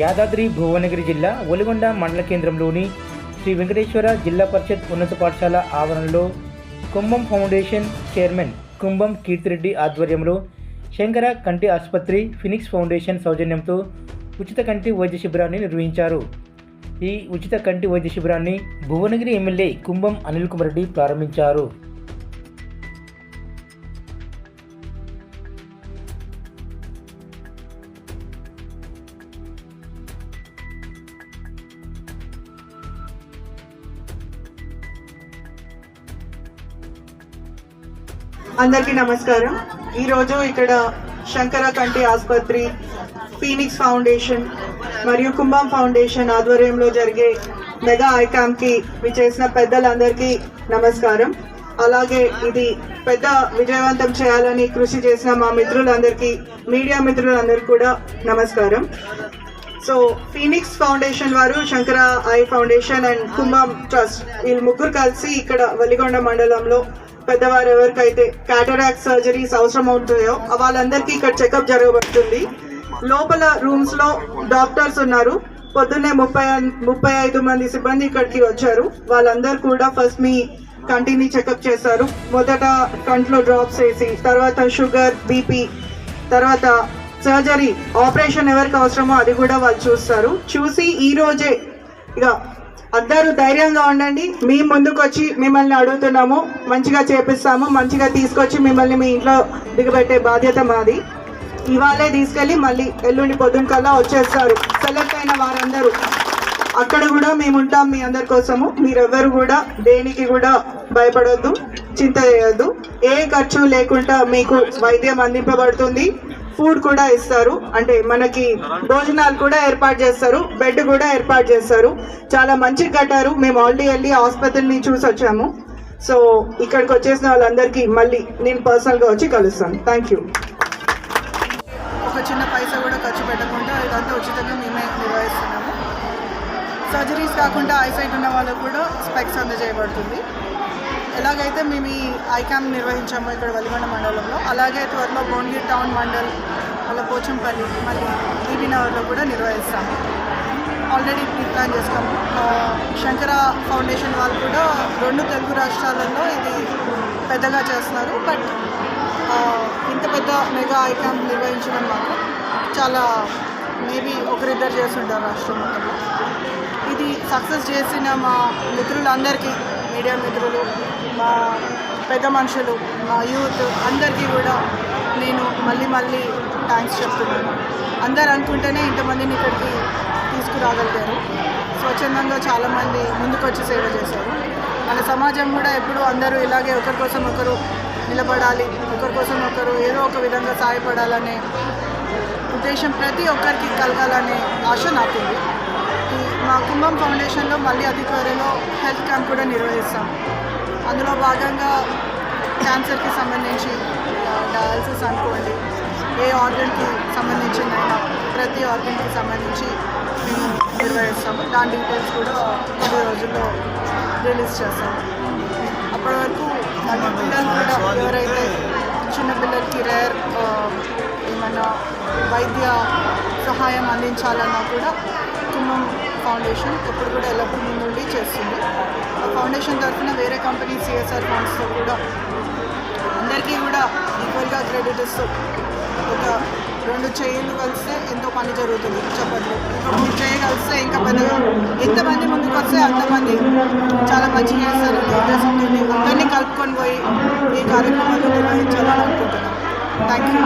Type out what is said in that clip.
యాదాద్రి భువనగిరి జిల్లా ఒలిగొండ మండల కేంద్రంలోని శ్రీ వెంకటేశ్వర జిల్లా పరిషత్ ఉన్నత పాఠశాల ఆవరణలో కుంభం ఫౌండేషన్ చైర్మన్ కుంభం కీర్తిరెడ్డి ఆధ్వర్యంలో శంకర కంటి ఆసుపత్రి ఫినిక్స్ ఫౌండేషన్ సౌజన్యంతో ఉచిత కంటి వైద్య శిబిరాన్ని నిర్వహించారు. ఈ ఉచిత కంటి వైద్య శిబిరాన్ని భువనగిరి ఎమ్మెల్యే కుంభం అనిల్ కుమార్ రెడ్డి ప్రారంభించారు. అందరికీ నమస్కారం. ఈరోజు ఇక్కడ శంకర కంటి ఆసుపత్రి ఫీనిక్స్ ఫౌండేషన్ మరియు కుంభం ఫౌండేషన్ ఆధ్వర్యంలో జరిగే మెగా ఐకామ్కి విచేసిన పెద్దలందరికీ నమస్కారం. అలాగే ఇది పెద్ద విజయవంతం చేయాలని కృషి చేసిన మా మిత్రులందరికీ మీడియా మిత్రులందరికీ కూడా నమస్కారం. సో ఫీనిక్స్ ఫౌండేషన్ వారు Shankara eye foundation and Kumbham trust వీళ్ళు ముగ్గురు కలిసి ఇక్కడ వలిగొండ మండలంలో పెద్దవారు ఎవరికైతే క్యాటరాక్ట్ సర్జరీస్ అవసరం అవుతాయో వాళ్ళందరికీ ఇక్కడ చెకప్ జరగబడుతుంది. లోపల రూమ్స్లో డాక్టర్స్ ఉన్నారు. పొద్దున్నే ముప్పై ముప్పై ఐదు మంది సిబ్బంది ఇక్కడికి వచ్చారు. వాళ్ళందరూ కూడా ఫస్ట్ మీ కంటిని చెకప్ చేశారు. మొదట కంట్లో డ్రాప్స్ వేసి తర్వాత షుగర్ బీపీ తర్వాత సర్జరీ ఆపరేషన్ ఎవరికి అవసరమో అది కూడా వాళ్ళు చూస్తారు. చూసి ఈ రోజే ఇక అందరూ ధైర్యంగా ఉండండి. మీ ముందుకు వచ్చి మిమ్మల్ని అడుగుతున్నాము. మంచిగా చేపిస్తాము. మంచిగా తీసుకొచ్చి మిమ్మల్ని మీ ఇంట్లో దిగబెట్టే బాధ్యత మాది. ఇవాళే తీసుకెళ్ళి మళ్ళీ ఎల్లుండి పొద్దున్న కల్లా వచ్చేస్తారు. సెలెక్ట్ అయిన వారందరూ. అక్కడ కూడా మేము ఉంటాం మీ అందరి కోసము. మీరెవ్వరు కూడా దేనికి కూడా భయపడొద్దు చింత చేయొద్దు. ఏ ఖర్చు లేకుండా మీకు వైద్యం అందింపబడుతుంది. ఫుడ్ కూడా ఇస్తారు. అంటే మనకి భోజనాలు కూడా ఏర్పాటు చేస్తారు. బెడ్ కూడా ఏర్పాటు చేస్తారు. చాలా మంచిగా కట్టారు. మేము ఆల్రెడీ వెళ్ళి ఆసుపత్రిని చూసి వచ్చాము. సో ఇక్కడికి వచ్చేసిన వాళ్ళందరికీ మళ్ళీ నేను పర్సనల్గా వచ్చి కలుస్తాను. థ్యాంక్ యూ ఒక చిన్న పైసా కూడా ఖర్చు పెట్టకుండా ఇదంతా ఉచితంగా మేమే నిర్వహిస్తున్నాము. సర్జరీస్ కాకుండా ఐసైట్ ఉన్న వాళ్ళకు కూడా స్పెక్స్ అందజేయబడుతుంది. ఎలాగైతే మేము ఈ ఐకామ్ నిర్వహించాము ఇక్కడ వలిగొండ మండలంలో అలాగే త్వరలో భువనగిరి టౌన్ మండల్ మళ్ళీ పోచంపల్లి మళ్ళీ ఈబీ కూడా నిర్వహిస్తాము. ఆల్రెడీ ప్రీ ప్లాన్ చేస్తాము. శంకర ఫౌండేషన్ వాళ్ళు కూడా రెండు తెలుగు రాష్ట్రాలలో ఇది పెద్దగా చేస్తున్నారు. బట్ ఇంత పెద్ద మెగా ఐకామ్ నిర్వహించడం మాకు చాలా మేబీ ఒకరిద్దరు చేస్తుంటారు రాష్ట్రం మొత్తంలో. ఇది సక్సెస్ చేసిన మా మిత్రులందరికీ మీడియా మిత్రులు మా పెద్ద మనుషులు మా యూత్ అందరికీ కూడా నేను మళ్ళీ మళ్ళీ థ్యాంక్స్ చెప్తున్నాను. అందరు అనుకుంటేనే ఇంతమందిని ఇక్కడికి తీసుకురాగలిగారు. స్వచ్ఛందంగా చాలామంది ముందుకొచ్చి సేవ చేశారు. మన సమాజం కూడా ఎప్పుడు అందరూ ఇలాగే ఒకరి కోసం ఒకరు నిలబడాలి ఒకరి కోసం ఒకరు ఏదో ఒక విధంగా సహాయపడాలనే ఉద్దేశం ప్రతి ఒక్కరికి కలగాలనే ఆశ నాకుంది. మా కుంభం ఫౌండేషన్లో మళ్ళీ అతి త్వరలో హెల్త్ క్యాంప్ కూడా నిర్వహిస్తాం. అందులో భాగంగా క్యాన్సర్కి సంబంధించి డయాలసిస్ అనుకోండి ఏ ఆర్గన్కి సంబంధించిందైనా ప్రతి ఆర్గన్కి సంబంధించి మేము నిర్వహిస్తాము. దాని డీటెయిల్స్ కూడా కొద్ది రోజుల్లో రిలీజ్ చేస్తాము. అప్పటి వరకు పిల్లలు కూడా ఎవరైతే చిన్నపిల్లలకి రేర్ ఏమైనా వైద్య సహాయం అందించాలన్నా కూడా కుంభం ఫౌండేషన్ ఎప్పుడు కూడా ఎల్లప్పుడూ ముందుండి చేస్తుంది. ఆ ఫౌండేషన్ తరఫున వేరే కంపెనీ సిఎస్ఆర్ ఫండ్స్తో కూడా అందరికీ కూడా ఈక్వల్గా క్రెడిట్ ఇస్తూ ఒక రెండు చేయలు కలిస్తే ఎంతో పని జరుగుతుంది. చెప్పట్లు ఇప్పుడు మూడు చేయి కలిస్తే ఇంకా పెద్దగా ఎంతమంది ముందుకు వస్తే అంతమంది చాలా మంచిగా చేస్తారు. ఉద్దేశంతో అందరినీ కలుపుకొని పోయి ఈ కార్యక్రమాలు నిర్వహించాలని అనుకుంటున్నాను థ్యాంక్ యూ